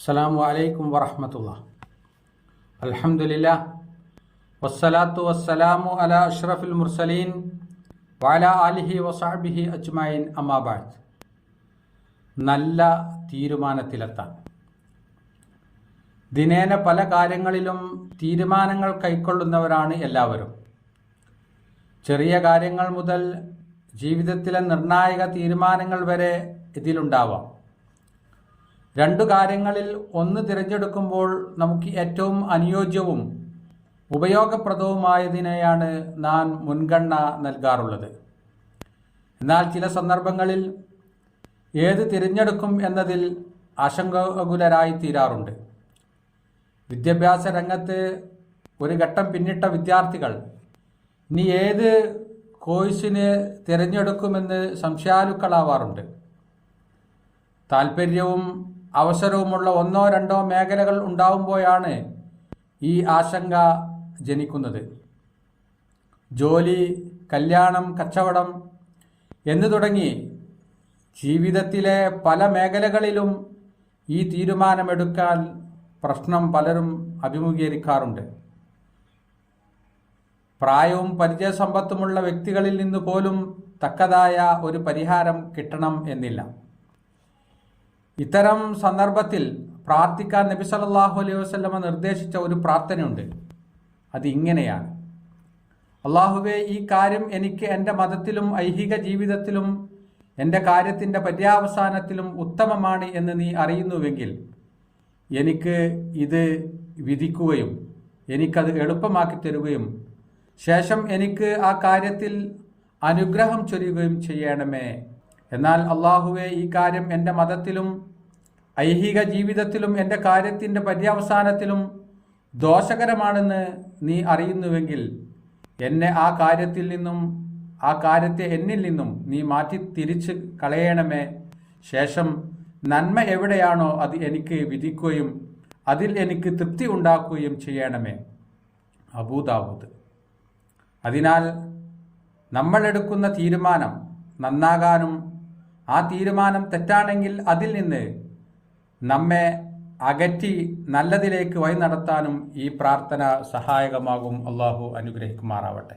അസ്സാം വലൈക്കും വറഹമത്തുള്ള. അലഹമില്ല വസ്സലാത്തു വസ്സലാമു അല അഷ്റഫുൽ മുർസലീൻ വാല അലിഹി വസാബിഹി അജ്മായിൻ അമ്മാബാദ് നല്ല തീരുമാനത്തിലെത്താൻ. ദിനേന പല കാര്യങ്ങളിലും തീരുമാനങ്ങൾ കൈക്കൊള്ളുന്നവരാണ് എല്ലാവരും. ചെറിയ കാര്യങ്ങൾ മുതൽ ജീവിതത്തിലെ നിർണായക തീരുമാനങ്ങൾ വരെ ഇതിലുണ്ടാവാം. രണ്ടു കാര്യങ്ങളിൽ ഒന്ന് തിരഞ്ഞെടുക്കുമ്പോൾ നമുക്ക് ഏറ്റവും അനുയോജ്യവും ഉപയോഗപ്രദവുമായതിനെയാണ് നാം മുൻഗണന നൽകാറുള്ളത്. എന്നാൽ ചില സന്ദർഭങ്ങളിൽ ഏത് തിരഞ്ഞെടുക്കും എന്നതിൽ ആശങ്കാകുലരായി തീരാറുണ്ട്. വിദ്യാഭ്യാസ രംഗത്ത് ഒരു ഘട്ടം പിന്നിട്ട വിദ്യാർത്ഥികൾ ഇനി ഏത് കോഴ്സിന് തിരഞ്ഞെടുക്കുമെന്ന് സംശയാലുക്കളാവാറുണ്ട്. താല്പര്യവും അവസരവുമുള്ള ഒന്നോ രണ്ടോ മേഖലകൾ ഉണ്ടാവുമ്പോഴാണ് ഈ ആശങ്ക ജനിക്കുന്നത്. ജോലി കല്യാണം കച്ചവടം എന്നു തുടങ്ങി ജീവിതത്തിലെ പല മേഖലകളിലും ഈ തീരുമാനമെടുക്കാൻ പ്രശ്നം പലരും അഭിമുഖീകരിക്കാറുണ്ട്. പ്രായവും പരിചയസമ്പത്തുമുള്ള വ്യക്തികളിൽ നിന്ന് പോലും തക്കതായ ഒരു പരിഹാരം കിട്ടണം എന്നില്ല. ഇത്തരം സന്ദർഭത്തിൽ പ്രാർത്ഥിക്കാൻ നബി സല്ലല്ലാഹു അലൈഹി വസല്ലമ നിർദ്ദേശിച്ച ഒരു പ്രാർത്ഥനയുണ്ട്. അത് ഇങ്ങനെയാണ്. അള്ളാഹുവെ ഈ കാര്യം എനിക്ക് എന്റെ മതത്തിലും ഐഹിക ജീവിതത്തിലും എന്റെ കാര്യത്തിന്റെ പര്യാവസാനത്തിലും ഉത്തമമാണ് എന്ന് നീ അറിയുന്നുവെങ്കിൽ എനിക്ക് ഇത് വിധിക്കുകയും എനിക്കത് എളുപ്പമാക്കി തരുകയും ശേഷം എനിക്ക് ആ കാര്യത്തിൽ അനുഗ്രഹം ചൊരിയുകയും ചെയ്യണമേ. എന്നാൽ അള്ളാഹുവെ ഈ കാര്യം എന്റെ മതത്തിലും ഐഹിക ജീവിതത്തിലും എന്റെ കാര്യത്തിന്റെ പര്യവസാനത്തിലും ദോഷകരമാണെന്ന് നീ അറിയുന്നുവെങ്കിൽ എന്നെ ആ കാര്യത്തിൽ നിന്നും ആ കാര്യത്തെ എന്നിൽ നിന്നും നീ മാറ്റി തിരിച്ച് കളയണമേ. ശേഷം നന്മ എവിടെയാണോ അത് എനിക്ക് വിധിക്കുകയും അതിൽ എനിക്ക് തൃപ്തി ഉണ്ടാക്കുകയും ചെയ്യണമേ. അബൂദാബൂദ് അതിനാൽ നമ്മൾ എടുക്കുന്ന തീരുമാനം നന്നാകാനും ആ തീരുമാനം തെറ്റാണെങ്കിൽ അതിൽ നിന്ന് നമ്മെ അകറ്റി നല്ലതിലേക്ക് വഴി നടത്താനും ഈ പ്രാർത്ഥന സഹായകമാകും. അള്ളാഹു അനുഗ്രഹിക്കുമാറാവട്ടെ.